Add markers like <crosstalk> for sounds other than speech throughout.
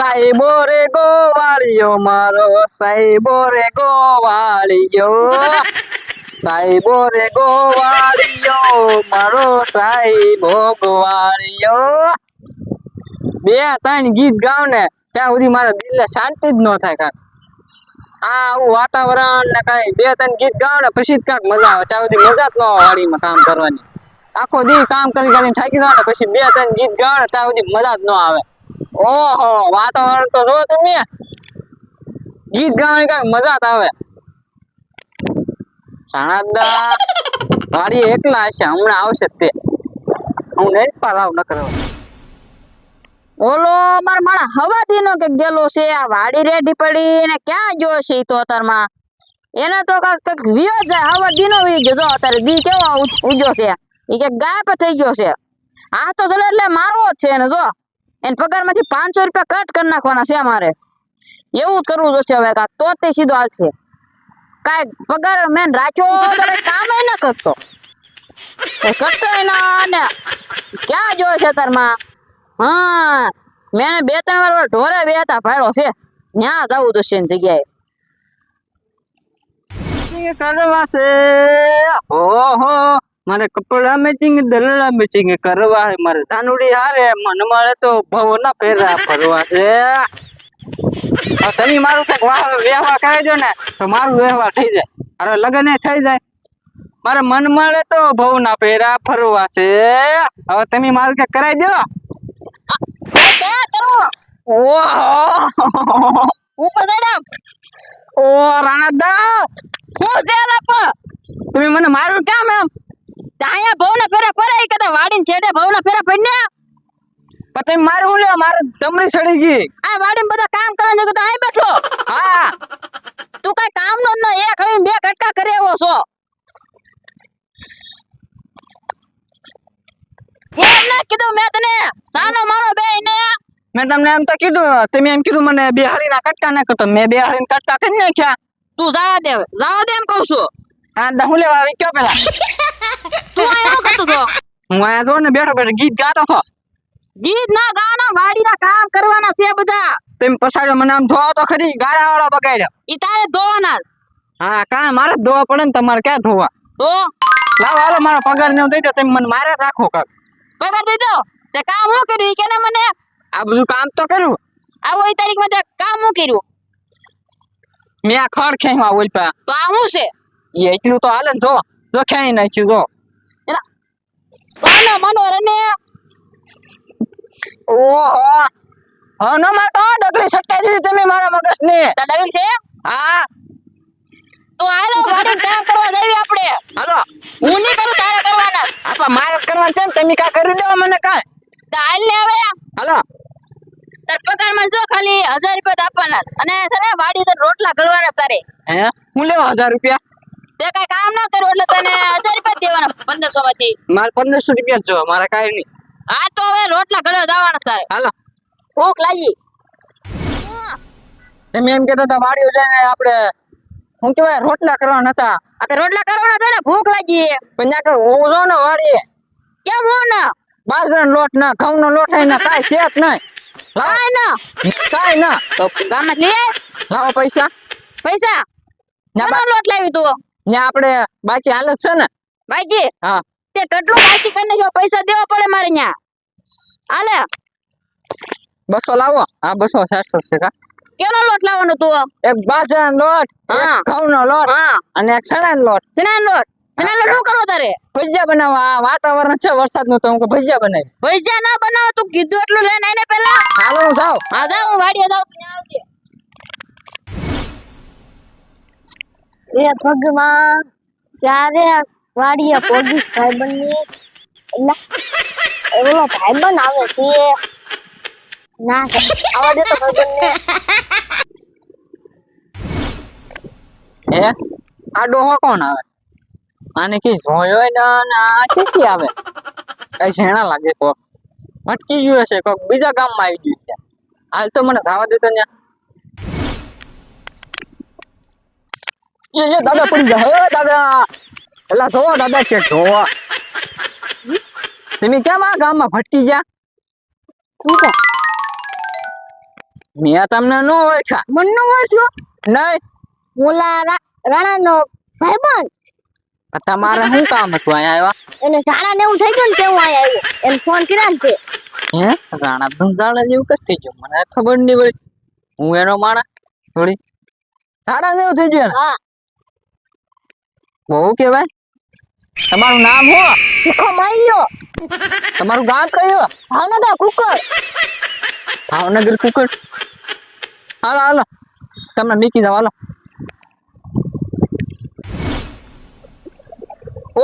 સાહેબો રે ગોવાળિયો મારો સાહેબો રે ગોવાળિયો <laughs> સાહેબો રે ગોવાળિયો મારો સાહેબો ગોવાળિયો બે ત્રણ ગીત ગાવ ને ત્યાં સુધી મારા દિલને શાંતિ જ ન થાય કાંક આ આવું વાતાવરણ ને કઈ બે ત્રણ ગીત ગાવ ને પછી જ કાંઈક મજા આવે. ત્યાં સુધી મજા જ ન આવે વાડીમાં કામ કરવાની. આખો દી કામ કરી કરીને થાકી જાવ ને પછી બે ત્રણ ગીત ગાવ ને ત્યાં સુધી મજા જ ન આવે. ઓહો, વાતાવરણ તો જો તમે ગીત ગાવાની કઈ મજા જ આવે. સાણાદા ગાડી એકલા હશે, હમણાં આવશે તે. હું નહીં પાલાવ ન કરો ઓલો માર માણા હવા દીનો કે ગેલો છે, આ વાડી રેડી પડી ને ક્યાં ગયો છે તો અત્યારમાં એને તો કંઈક વિયો જાય હવા દીનો વી ગયો અત્યારે દી કેવો ઉ- છે. ઈ કે ગાયબ થઈ ગયો છે. આ તો ચલો એટલે મારવો જ છે ને જો. એને પગારમાંથી પાંચસો રૂપિયા કટ કરી નાખવાના છે મારે એવું કરવું જોશે હવે કાંઈક તો તે સીધો હાલશે. કાંઈક પગાર મેં રાખ્યો તો કાંઈ કામ ન કરતો. કઈ કરતો ના ને ક્યાં જોયો છે તારમાં હા, મેં બે ત્રણ વાર ઢોરે બે હતા ભાડ્યો છે. ત્યાં જવું જોશે એની જગ્યાએ. કરવા છે ઓહો. મારે કપડા મેચિંગ દલડા મેચિંગ કરવા હે મારે ચાનુડી હારે મન મળે તો ભવના ફેરા ફરવા છે. હવે તમે મારું કંઈક વાહ વ્યવહાર કરી દો ને તો મારું વ્યવહાર થઈ જાય. અરે લગ્ન થઈ જાય. મારે મન મળે તો ભવ ના ફેરા ફરવા છે. હવે તમે મારું કંઈક કરાવી દો. કરવો ઓહો. ચડ્યા ઓ રાણાદા. હું છે તમે મને મારું કેમ એમ? અહીંયા ભવના ફેરા ફરે ઈ કદા વાડીને છેડે ભવના ફેરા પડને પણ તમે મારું લે મારે તમરી સડી ગઈ. આ વાડીમાં બધા કામ કરવા જતો તો અહીં બેઠો. હા. તું કઈ કામ નો ન એક હવીને બે કટકા કરે એવો છો. એમ કીધું મેં તને. સાનો માનો બે ને મેં તમને એમ તો કીધું. તમે એમ કીધું મને બે ના કટકા ના કરતો. મેં બે બેહાડી કટકા કરી નાખ્યા. તું જવા દે. હવે. જવા દે એમ કહું છું. આ દહું લેવા આવી? કયો પેલા <laughs> તું અહીં કરતો તો હું અહીંયા જો ને બેઠો બેઠો ગીત ગાતો તો ગીત ના ગાના વાડીના કામ કરવાના છે બધા. તેમ પછાડ્યો મને આમ ધોવા તો ખરી ગાડા વાળો બગાડ્યો. ઈ તારે ધોવાના હા કા મારે ધોવા પડે ને તમારે ક્યાં ધોવા? તો લાવ હાલો મારો પગાર ને દઈ દો તમે મને મારે રાખો કાક. પગાર દઈ દો? તે કામ હું કર્યું? કે મને? આ બધું કામ તો કર્યું. આવો ઈ તારીખમાં કામ હું કર્યું? મેં આ ખડ ખેવા ઓલપા તો આ શું છે? એ એટલું તો હાલે જો જો નાખ્યું જો. ઓહો. હા ન ડગલી છટકાઈ દીધી તમે મારા મગજ ને છે? હા. તો હાલો વાડી કામ કરવા જઈએ આપણે. હાલો. હું નહીં કરું તારે કરવાના. આપા મારે કરવાનું છે તમે કા કરી દેવા મને કાંઈ. હાલ ને હવે. હાલો. તાર પગારમાં જો ખાલી હજાર રૂપિયા આપવાના. અને છે ને વાડી રોટલા ગળવાના તારે. હે? હું લેવા હજાર રૂપિયા? તે કઈ કામ ના કર્યું એટલે તને હજાર રૂપિયા દેવાના પંદરસો માંથી મારે પંદરસો રૂપિયા જો મારે કાંઈ નહીં. હા તો હવે રોટલા ગળવા જવાના તારે. હાલો. ભૂખ લાગી. તમે એમ કહેતા હતા વાડીઓ જઈને આપણે હું કેવાય રોટલા કરવાના હતા. આપણે રોટલા કરવાના છે ને ભૂખ લાગી. પણ ત્યાં હું જો ને વાડીએ. કેમ હું ને? બાજરા નો લોટ ના ઘઉં નો લોટ હોય ને કાંઈ છે જ નહીં. કાંઈ ના. કાંઈ ના. તો ગામમાં લે લાવો પૈસા. પૈસા? ના લોટ લાવી તું? ત્યાં આપણે બાકી હાલત છે ને? બાકી? હા. તે કેટલું બાકી કરીને જો પૈસા દેવા પડે મારે ન્યા. હાલે. બસો લાવો. હા બસો સાતસો છે કા? કેનો લોટ લાવવાનો તું? એક બાજરાનો લોટ હા. એક ઘઉંનો લોટ હા. અને એક ચણાનો લોટ. સિનાન લોટ? સિનાન લોટ શું કરવો તારે? ભજીયા બનાવવા આ વાતાવરણ છે વરસાદનું તો હું ભજીયા બનાવી. ભજીયા ના બનાવો તું કીધું એટલું લઈને આઈને પેલા. હાલો હું જાઉં. હા જા હું વાડીએ જાઉં. આવજે. એ ભગવાન ક્યારે વાડીએ પોગીશ ભાઈબંધની એટલે એવલો ભાઈબંધ આવે છે. ના સર આવવા દે તો ભાઈબંધને. હે? આ ડોહો કોણ આવે? આને કે જોયો ને આ ક્યાંથી આવે? કઈ ઝેણા લાગે કોક. ભટકી ગયું હશે કોક, બીજા ગામમાં આવી ગયું છે. હાલ તો મને જવા દેતો ને એ એ દાદા પડી જાય હે દાદા. એલા જોવો દાદા કે જોવો. તમે કેમ આ ગામમાં ભટકી ગયા? મેં તમને ન મને નો ઓળખ્યો? નહીં. ઓલા રા- રાણાનો ભાઈબંધ. તમારે શું કામ હતું અહીંયા આવ્યા? એને ઝાડા ને એવું થઈ ગયું ને તેવું અહીંયા આવ્યો. એને ફોન કર્યા ને તે. હે? રાણા ધનસાળા જેવું કરતી ગયું? મને ખબર નહીં પડી. હું એનો માણા થોડી. સાડા નેવું થઈ ગયું હા. બહુ કેવાય તમારું નામ હો. ભીખો માર્યો તમારું ગામ કયું? ભાવનગર કુકર ભાવનગર કુકર હાલો હાલો. તમને મીકી જાવ હાલો.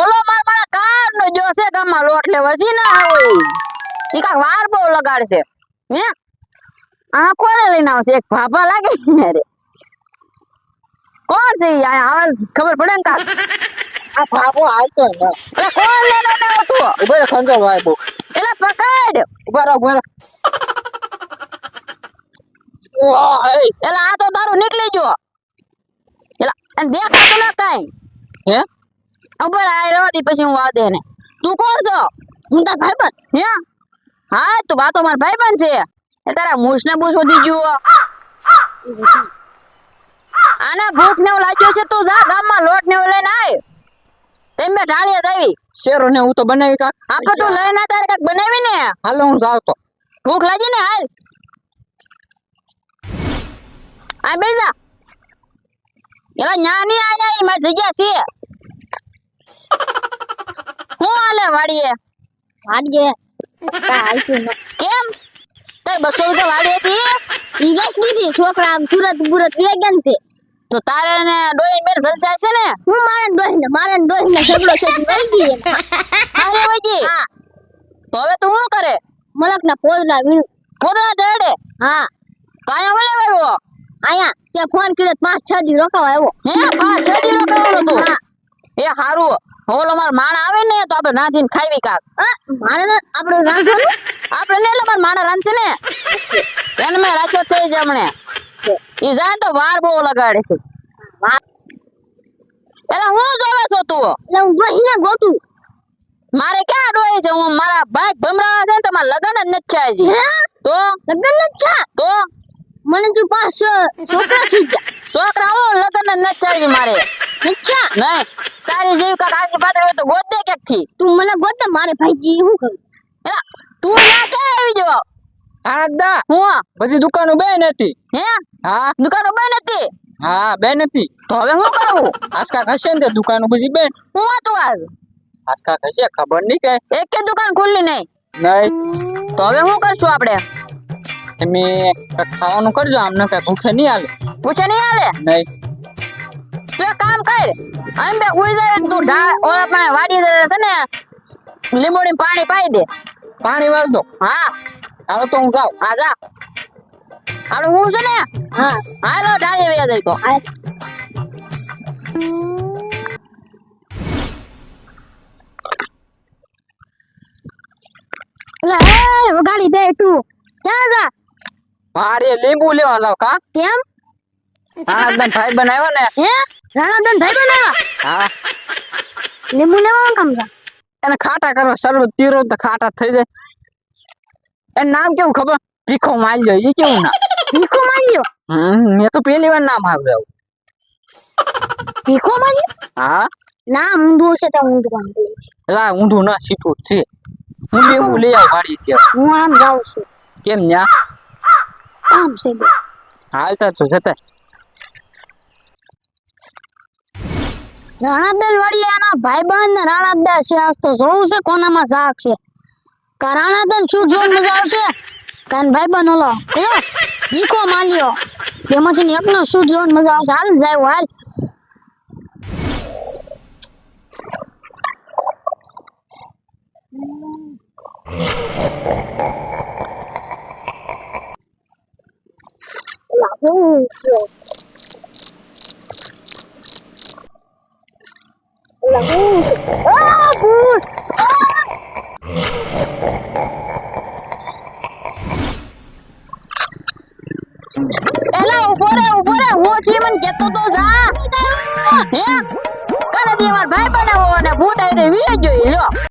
ઓલો માર મારા કાર નો જોશે ગામમાં લોટ લેવા છે ના હોય. ઈ કાક વાર બહુ લગાડશે. હે? આ કોને લઈને આવશે. એક ભાભા લાગે ને રે કોણ છે? આવે ખબર પડે ને કાક <laughs> આ બાબો આવતો ને એટલે કોણ લઈને ને આવતું ઊભા રહો ખંજર ભાઈ બહુ. એટલે પકડ! ઊભા રહો ઊભા રહો. એટલે આ તો તારું નીકળી ગયો. એટલે અને દેખાતું ના કાંઈ. હે? ઉપર આ રહેવા દી પછી હું વાદે ને તું કોણ છો? હું તાર ભાઈબંધ. હે? હા તું બા તો મારા ભાઈબંધ છે. એ તારા મૂછ ને બૂછ વધી ગયું. આને ભૂખ ને લાગ્યો છે તું જા ગામમાં લોટ ને લઈને આય. તેમ બે ઢાળીએ આવી. શેરો ને હું તો બનાવી કાક. આપે તું લઈને તારે કાક બનાવી ને? હાલો હું જાવ તો. ભૂખ લાગી ને હાલ. આ બેજા એલા ન્યાની આયા ઈ મારી જગ્યા છે. હું હાલે વાડીએ? વાડીએ. કા નથી કેમ? તાર બસો રૂપિયા વાડી હતી? ઈ વેચ દીધી છોકરા આમ સુરત બુરત વે ગયા ને તે તારે ને ડોઈ બેન જલસા છે ને? હું મારે ડોહી ને મારે ડોહી ને ઝઘડો છે ઈ વહી અરે વજી હા. તો હવે તું શું કરે? મલક ના પોદરા વીણ પોદલા ઢેડે હા. કાયા વળે વાયો આયા તે ફોન કર્યો પાંચ છ દી રોકાવા આવ્યો. હે પાંચ છ દી રોકાવાનો તો એ હારું. ઓલો માર માણ આવે ને તો આપણે નાથીને ખાવી કાક. મારે આપણે રાંધવાનું આપણે ને એટલે માર માણા રાંધશે ને? એને મેં રાખ્યો થઈ હમણે. ઈ તો વાર બહુ લગાડે છે. એટલે હું જોવે છો તું? એટલે હું ગોતું. મારે ક્યાં ડોય છે? હું મારા ભાઈ ભમરા છે ને તમારા લગન જ નથી થાય છે તો? લગ્ન નથી છે તો? મને તું પાસ છોકરા થઈ ગયા છોકરા ઓ લગન જ નથી થાય છે મારે. અચ્છા નહીં. તારી જેવી કાક આશી પાટડી હોય તો ગોત દે ક્યાંક તું મને ગોતે મારે ભાઈ હું કરું? તું ના ક્યાં આવી જો હું બધી દુકાનો બે નથી. હે? હા. દુકાનો બે હતી હા બે નથી. તો હવે શું કરવું આજકાલ હશે ને દુકાનો બધી બે હું હતું આજ? આજકાલ હશે ખબર નહીં કે. એક કે દુકાન ખુલ્લી નહીં? નહીં. તો હવે શું કરશું આપણે? તમે ખાવાનું કરજો આમને કઈ ભૂખે નહીં હાલે. પૂછે નહીં હાલે? નહીં. તું કામ કર આમ બે ઉઈ જાય તું ઢાળ ઓલા પણ વાડી દે છે ને લીંબુડી પાણી પાઈ દે. પાણી વાળ દો. હા. હાલો તો ઊંઘાવ આજા હાલો હું છે ને? હા. હાલો ઢાળી વ્યા જાય તો વગાડી દે તું. ક્યાં જા? મારે લીંબુ લેવા લાવ કા? કેમ? આનંદ ભાઈ બનાવ્યો ને? હે? રાણાબેન ભાઈ બનાવ્યો? હા. લીંબુ લેવા કામ જા. એને ખાટા કરવા શરબત તીરો તો ખાટા થઈ જાય. એનું નામ કેવું ખબર? ભીખો માલ્યો એ કેવું નામ? ભીખો માલ્યો? મેં તો પહેલી વાર નામ આવ્યું ભીખો માલ્યો? હા? ના ઊંધું હશે તો ઊંધું કરું. ઊંધું ના સીધું છે. હું લેવું લઈ આવ વાડી છે હું આમ જાઉં છું. કેમ ન્યા? આમ છે બે. હાલતા તો જતા. રાણાદલ વાળી એના ભાઈબંધ ને રાણાદા છે આજ તો જોવું છે કોનામાં શાક છે. કા તો શું જોન મજા આવશે? કાન ભાઈ ઓલો. કયો ભીખો માલ્યો બેમાંથી એકનો શું જોન મજા આવશે? હાલ જાય હાલ. આ ભૂત એલા ઊભો રે ઊભો છું મને કેતો તો જા. હે? કરે દી માર ભાઈ બનાવો અને ભૂત વી જોઈ લ્યો.